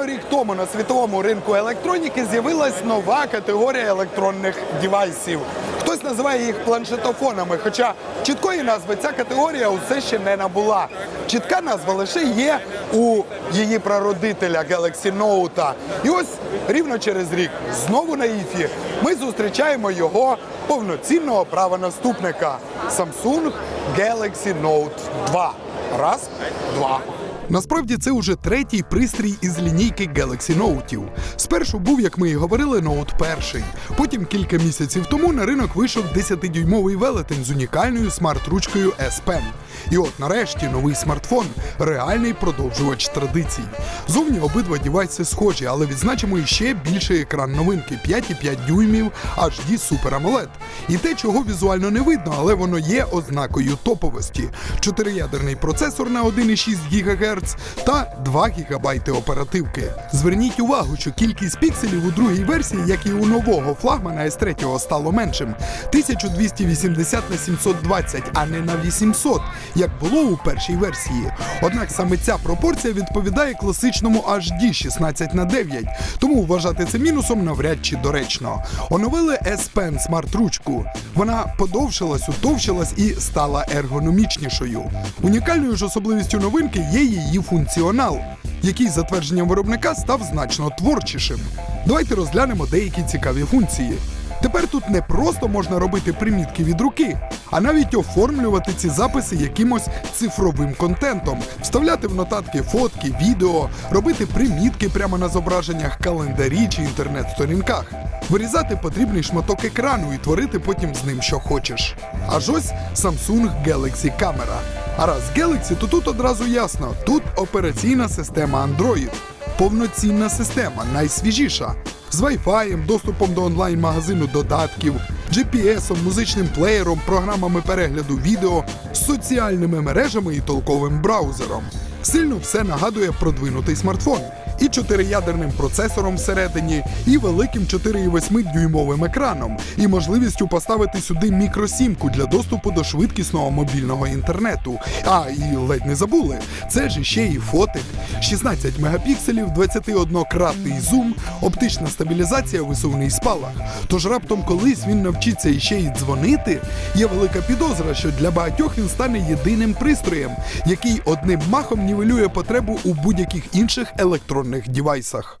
Рівно рік тому на світовому ринку електроніки з'явилась нова категорія електронних девайсів. Хтось називає їх планшетофонами, хоча чіткої назви ця категорія усе ще не набула. Чітка назва лише є у її прародителя Galaxy Note. І ось рівно через рік, знову на іфі, ми зустрічаємо його повноцінного правонаступника Samsung Galaxy Note 2. Раз, два. Насправді це уже третій пристрій із лінійки Galaxy Note. Спершу був, як ми і говорили, Note 1. Потім кілька місяців тому на ринок вийшов 10-дюймовий велетень з унікальною смарт-ручкою S Pen. І от нарешті новий смартфон реальний продовжувач традицій. Зовні обидва дівайси схожі, але відзначимо іще більший екран новинки 5,5 дюймів HD Super AMOLED. І те, чого візуально не видно, але воно є ознакою топовості. Чотириядерний процесор на 1,6 ГГц та 2 ГБ оперативки. Зверніть увагу, що кількість пікселів у другій версії, як і у нового флагмана S3 стало меншим 1280 на 720, а не на 800, як було у першій версії. Однак саме ця пропорція відповідає класичному HD 16 на 9, тому вважати це мінусом навряд чи доречно. Оновили S Pen смарт ручку. Вона подовшилась, утовщилась і стала ергономічнішою. Унікальною ж особливістю новинки є її функціонал, який за твердженням виробника став значно творчішим. Давайте розглянемо деякі цікаві функції. Тепер тут не просто можна робити примітки від руки, а навіть оформлювати ці записи якимось цифровим контентом, вставляти в нотатки фотки, відео, робити примітки прямо на зображеннях, календарі чи інтернет-сторінках, вирізати потрібний шматок екрану і творити потім з ним що хочеш. Аж ось Samsung Galaxy камера. А раз Galaxy, то тут одразу ясно: тут операційна система Android. Повноцінна система, найсвіжіша. З Wi-Fi, доступом до онлайн-магазину додатків, GPS, музичним плеєром, програмами перегляду відео, соціальними мережами і толковим браузером. Сильно все нагадує продвинутий смартфон. І чотириядерним процесором всередині, і великим 4,8 дюймовим екраном, і можливістю поставити сюди мікросімку для доступу до швидкісного мобільного інтернету. А і ледь не забули, це ж іще і фотик, 16 мегапікселів, 21-кратний зум, оптична стабілізація, висувний спалах. Тож раптом колись він навчиться іще й дзвонити. Є велика підозра, що для багатьох він стане єдиним пристроєм, який одним махом нівелює потребу у будь-яких інших електронних дівайсах.